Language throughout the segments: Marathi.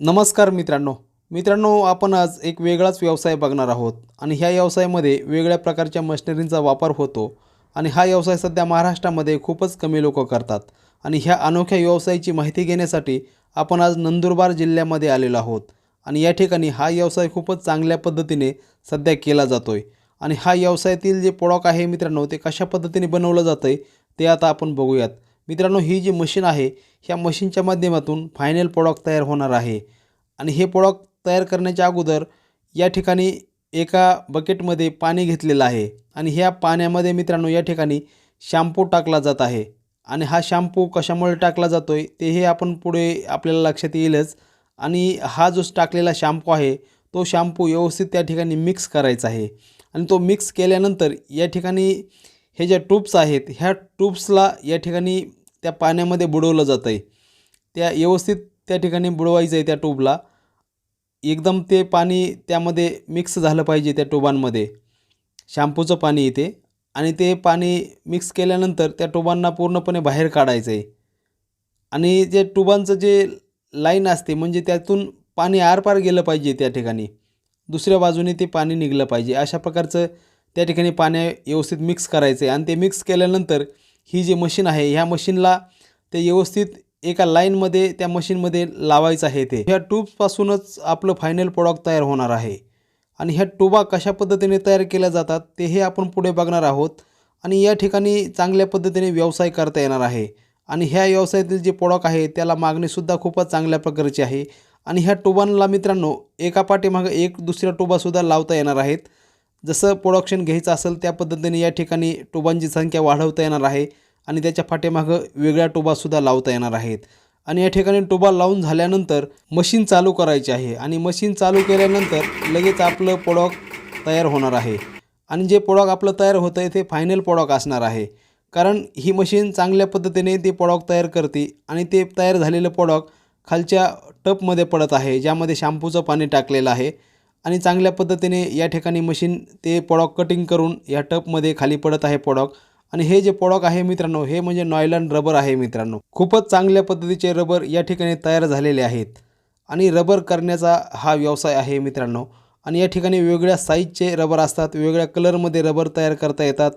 नमस्कार मित्रांनो. मित्रांनो आपण आज एक वेगळाच व्यवसाय बघणार आहोत आणि ह्या व्यवसायामध्ये वेगळ्या प्रकारच्या मशिनरींचा वापर होतो आणि हा व्यवसाय सध्या महाराष्ट्रामध्ये खूपच कमी लोक करतात आणि ह्या अनोख्या व्यवसायाची माहिती घेण्यासाठी आपण आज नंदुरबार जिल्ह्यामध्ये आलेलो आहोत आणि या ठिकाणी हा व्यवसाय खूपच चांगल्या पद्धतीने सध्या केला जातो आहे आणि हा व्यवसायातील जे पोळॉक आहे मित्रांनो ते कशा पद्धतीने बनवलं जातं आहे ते आता आपण बघूयात. मित्रांनो ही जी मशीन आहे ह्या मशीनच्या माध्यमातून फायनल प्रोडक्ट तयार होणार आहे. आणि हे प्रोडक्ट तयार करण्याच्या अगोदर या ठिकाणी एका बकेटमध्ये पाणी घेतलेलं आहे. आणि ह्या पाण्यामध्ये मित्रांनो या ठिकाणी शॅम्पू टाकला जात आहे. आणि हा शॅम्पू कशामुळे टाकला जातो आहे ते हे आपण पुढे आपल्याला लक्षात येईलच. आणि हा जो टाकलेला शॅम्पू आहे तो शॅम्पू व्यवस्थित त्या ठिकाणी मिक्स करायचा आहे. आणि तो मिक्स केल्यानंतर या ठिकाणी हे ज्या ट्यूब्स आहेत ह्या ट्यूब्सला या ठिकाणी त्या पाण्यामध्ये बुडवलं जातं आहे त्या व्यवस्थित त्या ठिकाणी बुडवायचं आहे त्या ट्यूबला. एकदम ते पाणी त्यामध्ये मिक्स झालं पाहिजे त्या टोबांमध्ये शॅम्पूचं पाणी येते आणि ते पाणी मिक्स केल्यानंतर त्या टोबांना पूर्णपणे बाहेर काढायचं आहे आणि जे टुबांचं जे लाईन असते म्हणजे त्यातून पाणी आरपार गेलं पाहिजे त्या ठिकाणी. दुसऱ्या बाजूने ते पाणी निघलं पाहिजे. अशा प्रकारचं त्या ठिकाणी पाण्या व्यवस्थित मिक्स करायचं आणि ते मिक्स केल्यानंतर ही जी मशीन आहे ह्या मशीनला ते व्यवस्थित एका लाईनमध्ये त्या मशीनमध्ये लावायचं आहे ते. ह्या ट्यूब्सपासूनच आपलं फायनल प्रोडक्ट तयार होणार आहे. आणि ह्या टुबा कशा पद्धतीने तयार केल्या जातात ते हे आपण पुढे बघणार आहोत. आणि या ठिकाणी चांगल्या पद्धतीने व्यवसाय करता येणार आहे. आणि ह्या व्यवसायातील जे प्रोडक्ट आहे त्याला मागणीसुद्धा खूपच चांगल्या प्रकारची आहे. आणि ह्या टुबांना मित्रांनो एका पाठीमागं एक दुसऱ्या टुबासुद्धा लावता येणार आहेत. जसं प्रोडक्शन घ्यायचं असेल त्या पद्धतीने या ठिकाणी टुबांची संख्या वाढवता येणार आहे आणि त्याच्या पाठीमागं वेगळ्या टुबासुद्धा लावता येणार आहेत. आणि या ठिकाणी टुबा लावून झाल्यानंतर मशीन चालू करायची आहे आणि मशीन चालू केल्यानंतर लगेच आपलं प्रोडक्ट तयार होणार आहे. आणि जे प्रोडक्ट आपलं तयार होतं आहे ते फायनल प्रोडक्ट असणार आहे. कारण ही मशीन चांगल्या पद्धतीने ते प्रोडक्ट तयार करते आणि ते तयार झालेलं प्रोडक्ट खालच्या टपमध्ये पडत आहे ज्यामध्ये शॅम्पूचं पाणी टाकलेलं आहे. आणि चांगल्या पद्धतीने या ठिकाणी मशीन ते पॉडॉक कटिंग करून या टपमध्ये खाली पडत आहे पॉडॉक. आणि हे जे पॉडॉक आहे मित्रांनो हे म्हणजे नॉयलन रबर आहे मित्रांनो. खूपच चांगल्या पद्धतीचे रबर या ठिकाणी तयार झालेले आहेत. आणि रबर करण्याचा हा व्यवसाय आहे मित्रांनो. आणि या ठिकाणी वेगळ्या साईजचे रबर असतात वेगळ्या कलरमध्ये रबर तयार करता येतात.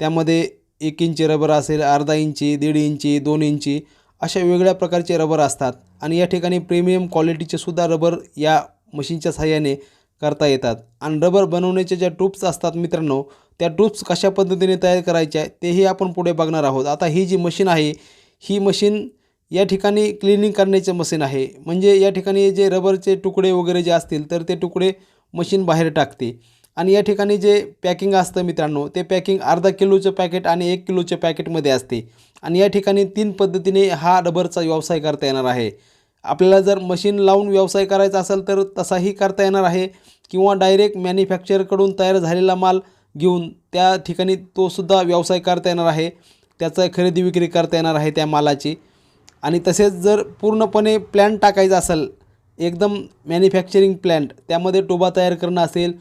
त्यामध्ये एक इंची रबर असेल अर्धा इंची दीड इंची दोन इंची अशा वेगळ्या प्रकारचे रबर असतात. आणि या ठिकाणी प्रीमियम क्वालिटीचे सुद्धा रबर या मशीनच्या सहाय्याने करता येतात. आणि रबर बनवण्याचे ज्या ट्यूब्स असतात मित्रांनो त्या ट्यूब्स कशा पद्धतीने तयार करायच्या तेही आपण पुढे बघणार आहोत. आता ही जी मशीन आहे ही मशीन या ठिकाणी क्लिनिंग करण्याचे मशीन आहे. म्हणजे या ठिकाणी जे रबरचे तुकडे वगैरे जे असतील तर ते तुकडे मशीन बाहेर टाकते. आणि या ठिकाणी जे पॅकिंग असतं मित्रांनो ते पॅकिंग अर्धा किलोचं पॅकेट आणि एक किलोच्या पॅकेटमध्ये असते. आणि या ठिकाणी तीन पद्धतीने हा रबरचा व्यवसाय करता येणार आहे. आपल्याला जर मशीन लावून व्यवसाय करायचा असेल तर तसाही करता येणार आहे. किंवा डायरेक्ट मॅन्युफॅक्चरकडून तयार झालेला माल घेऊन त्या ठिकाणी तो सुद्धा व्यवसाय करता येणार आहे. त्याचा खरेदी विक्री करता येणार आहे त्या मालाची. आणि तसेच जर पूर्णपणे प्लॅन्ट टाकायचा असेल एकदम मॅन्युफॅक्चरिंग प्लॅन्ट त्यामध्ये टोबा तयार करणं असेल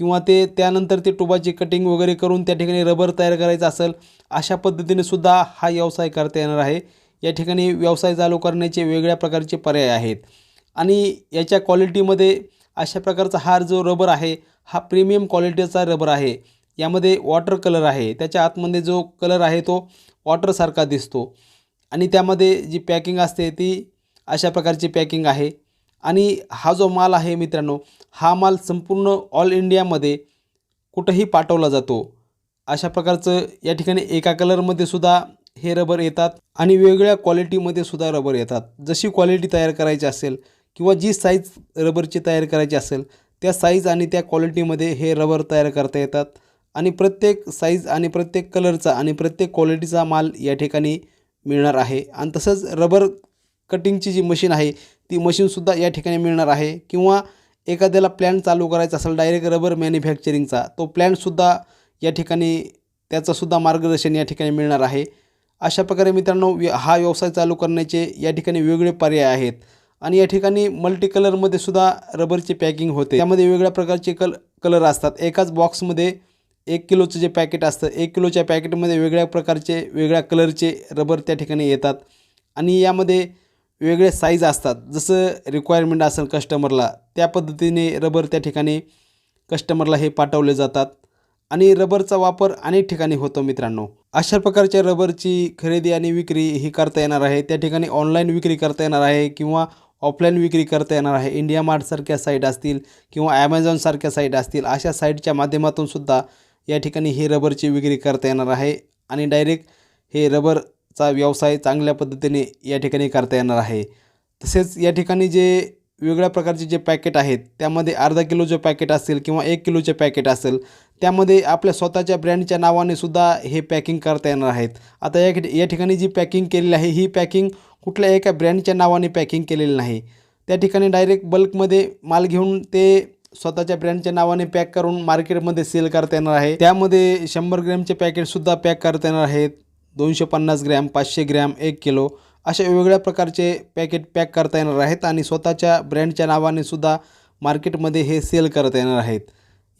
किंवा ते त्यानंतर ते टोबाची कटिंग वगैरे करून त्या ठिकाणी रबर तयार करायचं असेल अशा पद्धतीने सुद्धा हा व्यवसाय करता येणार आहे. या ठिकाणी व्यवसाय चालू करण्याचे वेगळ्या प्रकारचे पर्याय आहेत. आणि याच्या क्वालिटीमध्ये अशा प्रकारचा हार जो रबर आहे हा प्रीमियम क्वालिटीचा रबर आहे. यामध्ये वॉटर कलर आहे. त्याच्या आतमध्ये जो कलर आहे तो वॉटरसारखा दिसतो. आणि त्यामध्ये जी पॅकिंग असते ती अशा प्रकारची पॅकिंग आहे. आणि हा जो माल आहे मित्रांनो हा माल संपूर्ण ऑल इंडियामध्ये कुठंही पाठवला जातो. अशा प्रकारचं या ठिकाणी एका कलरमध्ये सुद्धा हे रबर येतात आणि वेगवेगळ्या क्वालिटीमध्ये सुद्धा रबर येतात. जशी क्वालिटी तयार करायची असेल किंवा जी साईज रबरची तयार करायची असेल त्या साईज आणि त्या क्वालिटीमध्ये हे रबर तयार करता येतात. आणि प्रत्येक साईज आणि प्रत्येक कलरचा आणि प्रत्येक क्वालिटीचा माल या ठिकाणी मिळणार आहे. आणि तसंच रबर कटिंगची जी मशीन आहे ती मशीनसुद्धा या ठिकाणी मिळणार आहे. किंवा एखाद्याला प्लॅन चालू करायचा असेल डायरेक्ट रबर मॅन्युफॅक्चरिंगचा तो प्लॅनसुद्धा या ठिकाणी त्याचंसुद्धा मार्गदर्शन या ठिकाणी मिळणार आहे. अशा प्रकारे मित्रांनो व्य हा व्यवसाय चालू करण्याचे या ठिकाणी वेगवेगळे पर्याय आहेत. आणि या ठिकाणी मल्टी कलरमध्ये सुद्धा रबरची पॅकिंग होते. त्यामध्ये वेगळ्या प्रकारचे कल कलर असतात. एकाच बॉक्समध्ये एक किलोचं जे पॅकेट असतं एक किलोच्या पॅकेटमध्ये वेगळ्या प्रकारचे वेगळ्या कलरचे रबर त्या ठिकाणी येतात. आणि यामध्ये वेगळे साईज असतात. जसं रिक्वायरमेंट असेल कस्टमरला त्या पद्धतीने रबर त्या ठिकाणी कस्टमरला हे पाठवले जातात. आणि रबरचा वापर अनेक ठिकाणी होतो मित्रांनो. अशा प्रकारच्या रबरची खरेदी आणि विक्री ही करता येणार आहे. त्या ठिकाणी ऑनलाईन विक्री करता येणार आहे किंवा ऑफलाईन विक्री करता येणार आहे. इंडिया मार्टसारख्या साईट असतील किंवा ॲमेझॉनसारख्या साईट असतील अशा साईटच्या माध्यमातून सुद्धा या ठिकाणी ही रबरची विक्री करता येणार आहे आणि डायरेक्ट हे रबरचा व्यवसाय चांगल्या पद्धतीने या ठिकाणी करता येणार आहे. तसेच या ठिकाणी जे वेगळ्या प्रकारचे जे पॅकेट आहेत त्यामध्ये अर्धा किलोचं पॅकेट असेल किंवा एक किलोचे पॅकेट असेल त्यामध्ये आपल्या स्वतःच्या ब्रँडच्या नावाने सुद्धा हे पॅकिंग करता येणार आहेत. आता या या ठिकाणी जी पॅकिंग केलेली आहे ही पॅकिंग कुठल्या एका ब्रँडच्या नावाने पॅकिंग केलेली नाही. त्या ठिकाणी डायरेक्ट बल्कमध्ये माल घेऊन ते स्वतःच्या ब्रँडच्या नावाने पॅक करून मार्केटमध्ये सेल करता येणार आहे. त्यामध्ये शंभर ग्रॅमचे पॅकेटसुद्धा पॅक करता येणार आहेत. दोनशे पन्नास ग्रॅम पाचशे ग्रॅम एक किलो अशा वेगवेगळ्या प्रकारचे पॅकेट पॅक करता येणार आहेत आणि स्वतःच्या ब्रँडच्या नावाने सुद्धा मार्केटमध्ये हे सेल करता येणार आहेत.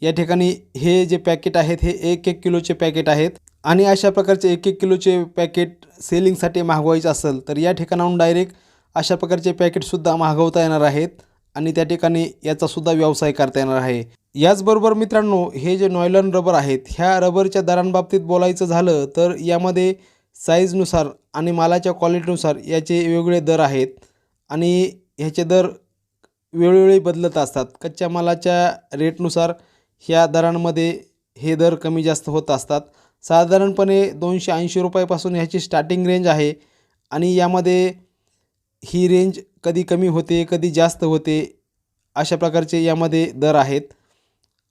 या ठिकाणी हे जे पॅकेट आहेत हे एक एक किलोचे पॅकेट आहेत. आणि अशा प्रकारचे एक एक किलोचे पॅकेट सेलिंगसाठी मागवायचे असेल तर या ठिकाणाहून डायरेक्ट अशा प्रकारचे पॅकेटसुद्धा मागवता येणार आहेत. आणि त्या ठिकाणी याचासुद्धा व्यवसाय करता येणार आहे. याचबरोबर मित्रांनो हे जे नॉयलन रबर आहेत ह्या रबरच्या दरांबाबतीत बोलायचं झालं तर यामध्ये साईजनुसार आणि मालाच्या क्वालिटीनुसार याचे वेगवेगळे दर आहेत. आणि ह्याचे दर वेळोवेळी बदलत असतात. कच्च्या मालाच्या रेटनुसार ह्या दरांमध्ये हे दर कमी जास्त होत असतात. साधारणपणे दोनशे ऐंशी रुपयापासून ह्याची स्टार्टिंग रेंज आहे आणि यामध्ये ही रेंज कधी कमी होते कधी जास्त होते अशा प्रकारचे यामध्ये दर आहेत.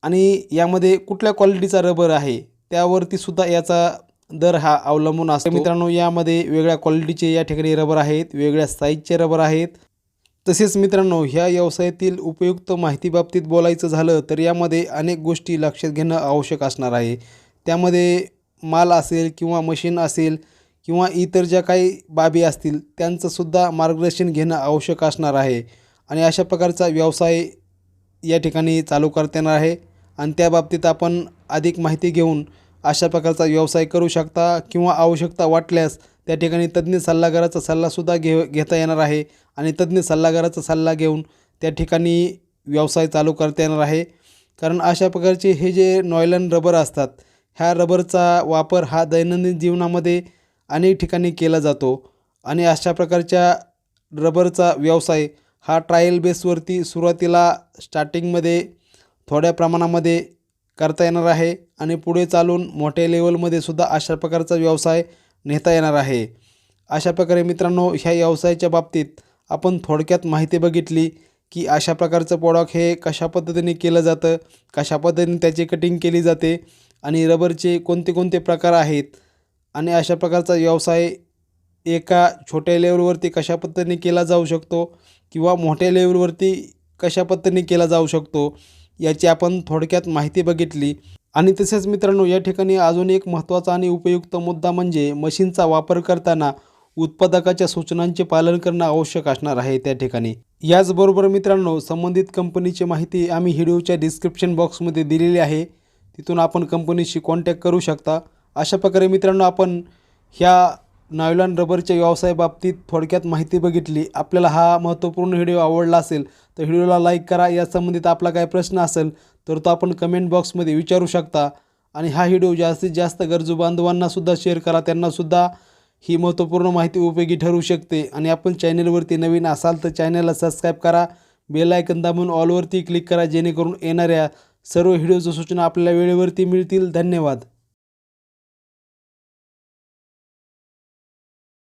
आणि यामध्ये कुठल्या क्वालिटीचा रबर आहे त्यावरती सुद्धा याचा दर हा अवलंबून असतो. मित्रांनो यामध्ये वेगळ्या क्वालिटीचे या ठिकाणी रबर आहेत वेगळ्या साईजचे रबर आहेत. तसेच मित्रांनो ह्या व्यवसायातील उपयुक्त माहितीबाबतीत बोलायचं झालं तर यामध्ये अनेक गोष्टी लक्षात घेणं आवश्यक असणार आहे. त्यामध्ये माल असेल किंवा मशीन असेल किंवा इतर ज्या काही बाबी असतील त्यांचंसुद्धा मार्गदर्शन घेणं आवश्यक असणार आहे. आणि अशा प्रकारचा व्यवसाय या ठिकाणी चालू करता येणार आहे. आणि त्या बाबतीत आपण अधिक माहिती घेऊन अशा प्रकारचा व्यवसाय करू शकता किंवा आवश्यकता वाटल्यास त्या ठिकाणी तज्ज्ञ सल्लागाराचा सल्लासुद्धा घे घेता येणार आहे आणि तज्ज्ञ सल्लागाराचा सल्ला घेऊन त्या ठिकाणी व्यवसाय चालू करता येणार आहे. कारण अशा प्रकारचे हे जे नॉयलन रबर असतात ह्या रबरचा वापर हा दैनंदिन जीवनामध्ये अनेक ठिकाणी केला जातो आणि अशा प्रकारच्या रबरचा व्यवसाय हा ट्रायल बेसवरती सुरुवातीला स्टार्टिंगमध्ये थोड्या प्रमाणामध्ये करता येणार आहे आणि पुढे चालून मोठ्या लेवलमध्ये सुद्धा अशा प्रकारचा व्यवसाय नेता येणार आहे. अशा प्रकारे मित्रांनो ह्या व्यवसायाच्या बाबतीत आपण थोडक्यात माहिती बघितली की अशा प्रकारचं प्रॉडक्ट हे कशा पद्धतीने केलं जातं कशा पद्धतीने त्याची कटिंग केली जाते आणि रबरचे कोणते कोणते प्रकार आहेत आणि अशा प्रकारचा व्यवसाय एका छोट्या लेवलवरती कशा पद्धतीने केला जाऊ शकतो किंवा मोठ्या लेवलवरती कशा पद्धतीने केला जाऊ शकतो याची आपण थोडक्यात माहिती बघितली. आणि तसेच मित्रांनो या ठिकाणी अजून एक महत्त्वाचा आणि उपयुक्त मुद्दा म्हणजे मशीनचा वापर करताना उत्पादकाच्या सूचनांचे पालन करणं आवश्यक असणार आहे त्या ठिकाणी. याचबरोबर मित्रांनो संबंधित कंपनीची माहिती आम्ही व्हिडिओच्या डिस्क्रिप्शन बॉक्समध्ये दिलेली आहे. तिथून आपण कंपनीशी कॉन्टॅक्ट करू शकता. अशा प्रकारे मित्रांनो आपण ह्या नायलॉन रबरच्या व्यवसायाबाबतीत थोडक्यात माहिती बघितली. आपल्याला हा महत्त्वपूर्ण व्हिडिओ आवडला असेल तर व्हिडिओला लाईक करा. या संबंधित आपला काय प्रश्न असेल तर तो आपण कमेंट बॉक्समध्ये विचारू शकता. आणि हा व्हिडिओ जास्तीत जास्त गरजू बांधवांनासुद्धा शेअर करा. त्यांनासुद्धा ही महत्त्वपूर्ण माहिती उपयोगी ठरू शकते. आणि आपण चॅनलवरती नवीन असाल तर चॅनलला सबस्क्राईब करा. बेल आयकन दाबून ऑलवरती क्लिक करा जेणेकरून येणाऱ्या सर्व व्हिडिओच्या सूचना आपल्याला वेळेवरती मिळतील. धन्यवाद.